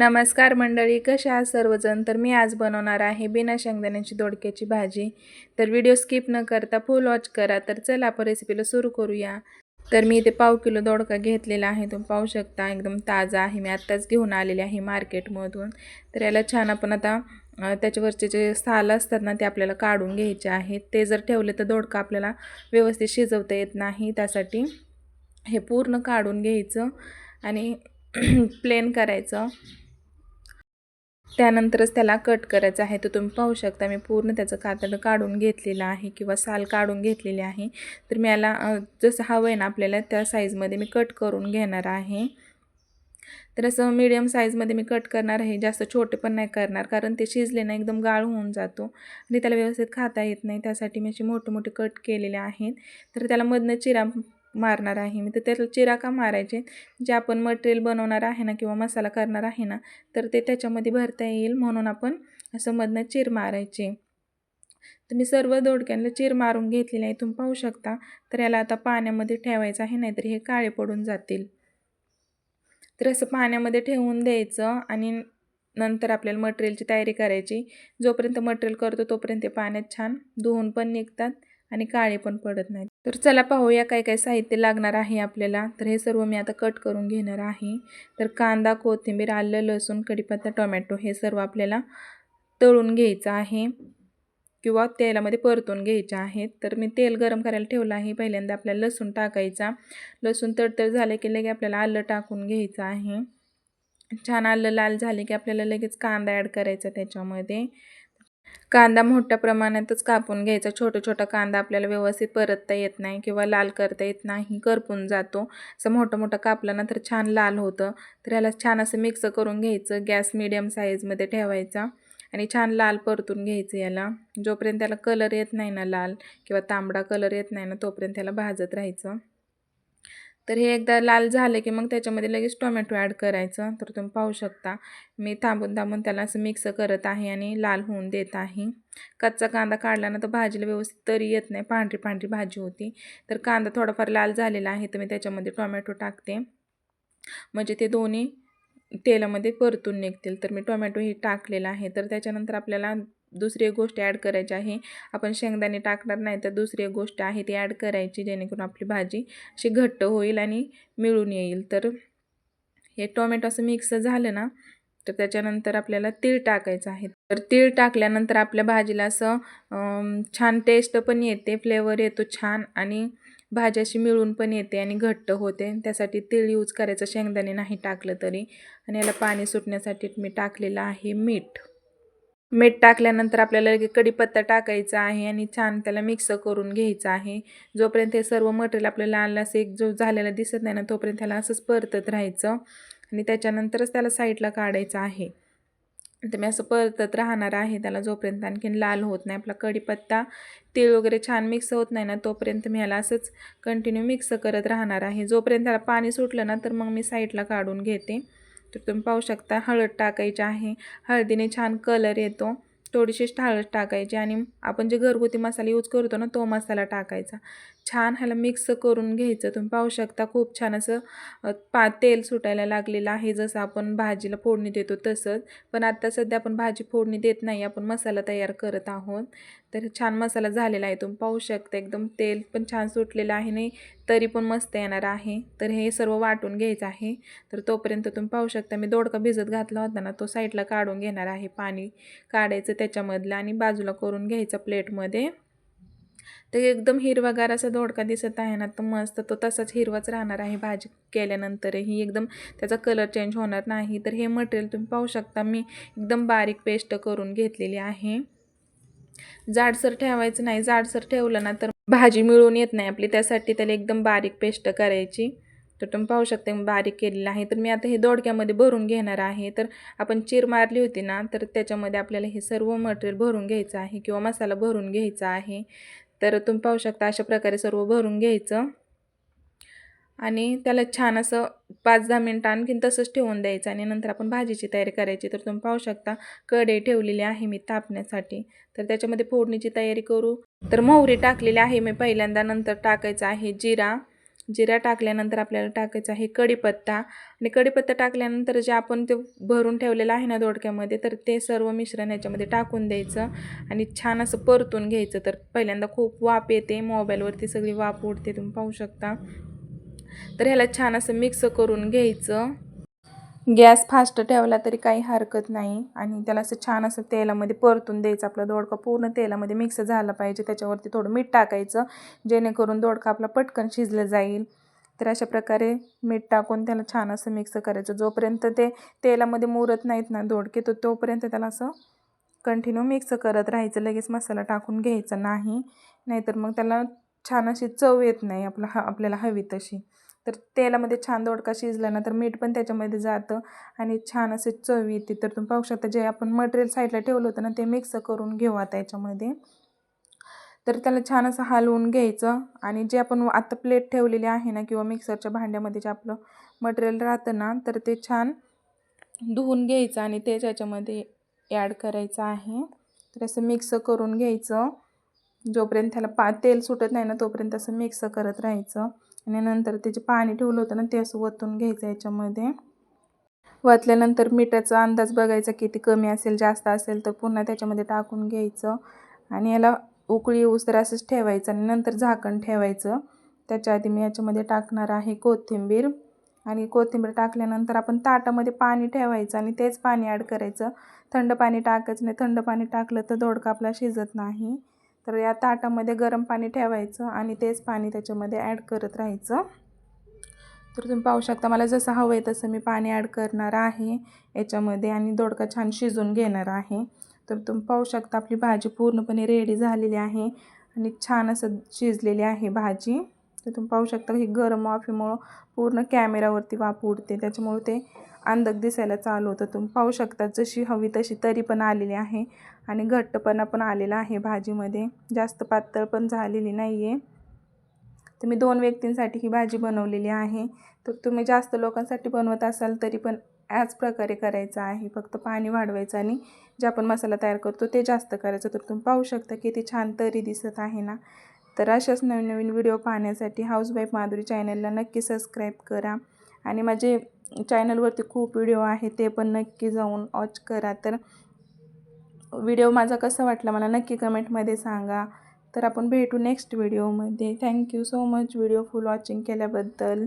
नमस्कार मंडळी कशा आहात सर्वजण? तर मी आज बनवणार आहे बिना शेंगदाण्याची दोडक्याची भाजी. तर व्हिडिओ स्किप न करता फुल वॉच करा. तर चला आपण रेसिपीला सुरू करूया. तर मी इथे पाव किलो दोडका घेतलेला आहे. तुम्ही पाहू शकता एकदम ताजा आहे. मी आत्ताच घेऊन आलेले आहे मार्केटमधून. तर याला छान आपण आता त्याच्यावरचे जे साल असतात ना ते आपल्याला काढून घ्यायचे आहेत. ते जर ठेवले तर दोडका आपल्याला व्यवस्थित शिजवता येत नाही. त्यासाठी हे पूर्ण काढून घ्यायचं आणि प्लेन करायचं. त्यानंतरच त्याला कट करायचं आहे. तर तुम्ही पाहू शकता मी पूर्ण त्याचं कातडं काढून घेतलेलं आहे किंवा साल काढून घेतलेली आहे. तर मी याला जसं हवं आहे ना आपल्याला त्या साईजमध्ये मी कट करून घेणार आहे. तर असं मीडियम साईजमध्ये मी कट करणार आहे. जास्त छोटे पण नाही करणार कारण ते शिजले ना एकदम गाळ होऊन जातो. आणि त्याला व्यवस्थित खाता येत नाही त्यासाठी मी असे मोठे मोठे कट केलेले आहेत. तर त्याला मधनं चिरा मारणार आहे. मी तर त्याला चिरा का मारायचे? जे आपण मटेरियल बनवणार आहे ना किंवा मसाला करणार आहे ना तर ते त्याच्यामध्ये भरता येईल म्हणून आपण असं मधनं चिर मारायचे. तर मी सर्व दोडक्यांना चिर मारून घेतलेले आहे तुम्ही पाहू शकता. तर याला आता पाण्यामध्ये ठेवायचं आहे नाहीतर हे काळे पडून जातील. तर असं पाण्यामध्ये ठेवून द्यायचं आणि नंतर आपल्याला मटेरियलची तयारी करायची. जोपर्यंत मटेरियल करतो तोपर्यंत ते पाण्यात छान धुवून पण निघतात. आणि काळे पण पडत नाहीत. तर चला पाहूया काय काय साहित्य लागणार आहे आपल्याला. तर हे सर्व मी आता कट करून घेणार आहे. तर कांदा कोथिंबीर आलं लसूण कढीपत्ता टोमॅटो हे सर्व आपल्याला तळून घ्यायचं आहे. किंवा तेलामध्ये परतून घ्यायचे आहेत. तर मी तेल गरम करायला ठेवलं आहे. पहिल्यांदा आपल्याला लसूण टाकायचा. लसूण तडतड झाले की लगे आपल्याला आलं टाकून घ्यायचं आहे. छान आलं लाल झाले की आपल्याला लगेच कांदा ॲड करायचा त्याच्यामध्ये. कांदा मोठ्या प्रमाणातच कापून घ्यायचा. छोटा छोटा कांदा आपल्याला व्यवस्थित परतता येत नाही किंवा लाल करता येत नाही करपून जातो. असं मोठं मोठं कापल्यानंतर ना तर छान लाल होतं. तर याला छान असं मिक्स करून घ्यायचं गॅस मिडियम साईजमध्ये ठेवायचा आणि छान लाल परतून घ्यायचं याला. जोपर्यंत त्याला कलर येत नाही ना लाल किंवा तांबडा कलर येत नाही ना तोपर्यंत त्याला भाजत राहायचं. तर हे एकदा लाल झालं की मग त्याच्यामध्ये लगेच टोमॅटो ॲड करायचं. तर तुम्ही पाहू शकता. मी थांबून थांबून त्याला असं मिक्स करत आहे आणि लाल होऊन देत आहे. कच्चा कांदा काढला ना तर भाजीला व्यवस्थित तरी येत नाही. पांढरी पांढरी भाजी होती. तर कांदा थोडाफार लाल झालेला आहे तर मी त्याच्यामध्ये टोमॅटो टाकते. म्हणजे ते दोन्ही तेलामध्ये परतून निघतील. तर मी टोमॅटो हे टाकलेला आहे. तर त्याच्यानंतर आपल्याला दुसरी एक गोष्ट ॲड करायची आहे. आपण शेंगदाणे टाकणार नाही तर दुसरी एक गोष्ट आहे ती ॲड करायची जेणेकरून आपली भाजी अशी घट्ट होईल आणि मिळून येईल. तर हे टोमॅटो असं मिक्स झालं ना तर त्याच्यानंतर आपल्याला तीळ टाकायचं आहे. तर तीळ टाकल्यानंतर आपल्या भाजीला असं छान टेस्ट पण येते फ्लेवर येतो छान आणि भाजी अशी मिळून पण येते आणि घट्ट होते. त्यासाठी तीळ यूज करायचं शेंगदाणे नाही टाकलं तरी. आणि याला पाणी सुटण्यासाठी मी टाकलेलं आहे मीठ. मीठ टाकल्यानंतर आपल्याला लगे कढीपत्ता टाकायचा आहे आणि छान त्याला मिक्स करून घ्यायचं आहे. जोपर्यंत हे सर्व मटेरियल आपल्याला लाल असं एक जो झालेला दिसत नाही ना तोपर्यंत त्याला असंच परतत राहायचं आणि त्याच्यानंतरच त्याला साईडला काढायचं आहे. तर मी असं परतत राहणार आहे. त्याला जोपर्यंत आणखीन लाल होत नाही आपला कढीपत्ता तीळ वगैरे छान मिक्स होत नाही ना तोपर्यंत मी याला असंच कंटिन्यू मिक्स करत राहणार आहे. जोपर्यंत त्याला पाणी सुटलं ना तर मग मी साईडला काढून घेते. तर तुम्ही पाहू शकता हळद टाकायची आहे. हळदीने छान कलर येतो. थोडीशीच हळद टाकायची आणि आपण जे घरगुती मसाला यूज करतो ना तो मसाला टाकायचा. छान ह्याला मिक्स करून घ्यायचं. तुम्ही पाहू शकता खूप छान असं पा तेल सुटायला लागलेलं आहे. जसं आपण भाजीला फोडणी देतो तसंच. पण आता सध्या आपण भाजी फोडणी देत नाही. आपण मसाला तयार करत आहोत. तर छान मसाला झालेला आहे. तुम्ही पाहू शकता एकदम तेल पण छान सुटलेलं आहे नाही तरी पण मस्त येणार आहे. तर हे सर्व वाटून घ्यायचं आहे. तर तोपर्यंत तुम्ही पाहू शकता मी दोडका भिजत घातला होता ना तो साईडला काढून घेणार आहे पाणी काढायचं त्याच्यामधलं आणि बाजूला करून घ्यायचं प्लेटमध्ये. तर एकदम हिरवागार असा दोडका दिसत आहे ना तर मस्त तो तसाच हिरवाच राहणार आहे भाजी केल्यानंतरही. एकदम त्याचा कलर चेंज होणार नाही. तर हे मटेरियल तुम्ही पाहू शकता मी एकदम बारीक पेस्ट करून घेतलेली आहे. जाडसर ठेवायचं नाही. जाडसर ठेवलं ना तर भाजी मिळून येत नाही आपली. त्यासाठी त्याला एकदम बारीक पेस्ट करायची. तर तुम्ही पाहू शकता मी बारीक केलेलं आहे. तर मी आता हे दोडक्यामध्ये भरून घेणार आहे. तर आपण चीर मारली होती ना तर त्याच्यामध्ये आपल्याला हे सर्व मटेरियल भरून घ्यायचं आहे किंवा मसाला भरून घ्यायचा आहे. तर तुम्ही पाहू शकता अशा प्रकारे सर्व भरून घ्यायचं. आणि त्याला छान असं पाच दहा मिनटं आणखीन तसंच ठेवून द्यायचं आणि नंतर आपण भाजीची तयारी करायची. तर तुम्ही पाहू शकता कढई ठेवलेली आहे मी तापण्यासाठी. तर त्याच्यामध्ये फोडणीची तयारी करू. तर मोहरी टाकलेली आहे मी पहिल्यांदा. नंतर टाकायचं आहे जिरा. जिरा टाकल्यानंतर आपल्याला टाकायचं आहे कढीपत्ता. आणि कढीपत्ता टाकल्यानंतर जे आपण ते भरून ठेवलेलं आहे ना दोडक्यामध्ये तर ते सर्व मिश्रण याच्यामध्ये टाकून द्यायचं. आणि छान असं परतून घ्यायचं. तर पहिल्यांदा खूप वाफ येते मोबाईलवरती सगळी वाफ उडते तुम्ही पाहू शकता. तर ह्याला छान असं मिक्स करून घ्यायचं. गॅस फास्ट ठेवला तरी काही हरकत नाही. आणि त्याला असं छान असं तेलामध्ये परतून द्यायचं. आपला दोडका पूर्ण तेलामध्ये मिक्स झाला पाहिजे. त्याच्यावरती थोडं मीठ टाकायचं. जेणेकरून दोडका आपला पटकन शिजलं जाईल. तर अशा प्रकारे मीठ टाकून त्याला छान असं मिक्स करायचं. जोपर्यंत ते तेलामध्ये मुरत नाहीत ना दोडके तर तोपर्यंत त्याला असं कंटिन्यू मिक्स करत राहायचं. लगेच मसाला टाकून घ्यायचा नाही. नाहीतर मग त्याला छान अशी चव येत नाही. आपला ह आपल्याला हवी तशी. तर तेलामध्ये छान दोडका शिजला ना तर मीठ पण त्याच्यामध्ये जातं आणि छान असे चव येते. तर तुम्ही पाहू शकता जे आपण मटेरियल साईडला ठेवलं होतं ना ते मिक्स करून घेऊ आता याच्यामध्ये. तर त्याला छान असं हलवून घ्यायचं आणि जे आपण आता प्लेट ठेवलेली आहे ना किंवा मिक्सरच्या भांड्यामध्ये जे आपलं मटेरियल राहतं ना तर ते छान धुवून घ्यायचं आणि ते त्याच्यामध्ये ॲड करायचं आहे. तर असं मिक्स करून घ्यायचं. जोपर्यंत त्याला पा तेल सुटत नाही ना तोपर्यंत असं मिक्स करत राहायचं. आणि नंतर त्याचे पाणी ठेवलं होतं ना ते असं वतून घ्यायचं याच्यामध्ये. वतल्यानंतर मिठाचा अंदाज बघायचा किती कमी असेल जास्त असेल तर पुन्हा त्याच्यामध्ये टाकून घ्यायचं. आणि याला उकळी येऊस तर असंच ठेवायचं आणि नंतर झाकण ठेवायचं. त्याच्या आधी मी याच्यामध्ये टाकणार आहे कोथिंबीर. आणि कोथिंबीर टाकल्यानंतर आपण ताटामध्ये पाणी ठेवायचं आणि तेच पाणी ॲड करायचं. थंड पाणी टाकायचं नाही थंड पाणी टाकलं तर दोडका आपला शिजत नाही. तर या ताटामध्ये गरम पाणी ठेवायचं आणि तेच पाणी त्याच्यामध्ये ॲड करत राहायचं. तर तुम्ही पाहू शकता मला जसं हवं आहे तसं मी पाणी ॲड करणार आहे याच्यामध्ये आणि दोडका छान शिजून घेणार आहे. तर तुम्ही पाहू शकता आपली भाजी पूर्णपणे रेडी झालेली आहे आणि छान असं शिजलेली आहे भाजी. तर तुम्ही पाहू शकता ही गरम वाफेमुळं पूर्ण कॅमेरावरती वाफ उडते त्याच्यामुळे ते अंदक दिसायला चालू होतं. तुम्ही पाहू शकता जशी हवी तशी तरी पण आलेली आहे आणि घट्टपणा पण आलेला आहे भाजीमध्ये. जास्त पातळ पण झालेली नाही आहे तुम्ही दोन व्यक्तींसाठी ही भाजी बनवलेली आहे. तर तुम्ही जास्त लोकांसाठी बनवत असाल तरी पण याच प्रकारे करायचं आहे. फक्त पाणी वाढवायचं आणि जे आपण मसाला तयार करतो ते जास्त करायचं. तर तुम्ही पाहू शकता किती छान तरी दिसत आहे ना. तर अशाच नवीन नवीन व्हिडिओ पाहण्यासाठी हाऊसवाईफ माधुरी चॅनलला नक्की सबस्क्राईब करा. आणि माझे चॅनलवरती खूप व्हिडिओ आहे ते पण नक्की जाऊन वॉच करा. तर व्हिडिओ माझा कसा वाटला मला नक्की कमेंटमध्ये सांगा. तर आपण भेटू नेक्स्ट व्हिडिओमध्ये. Thank you so much video full watching केल्याबद्दल.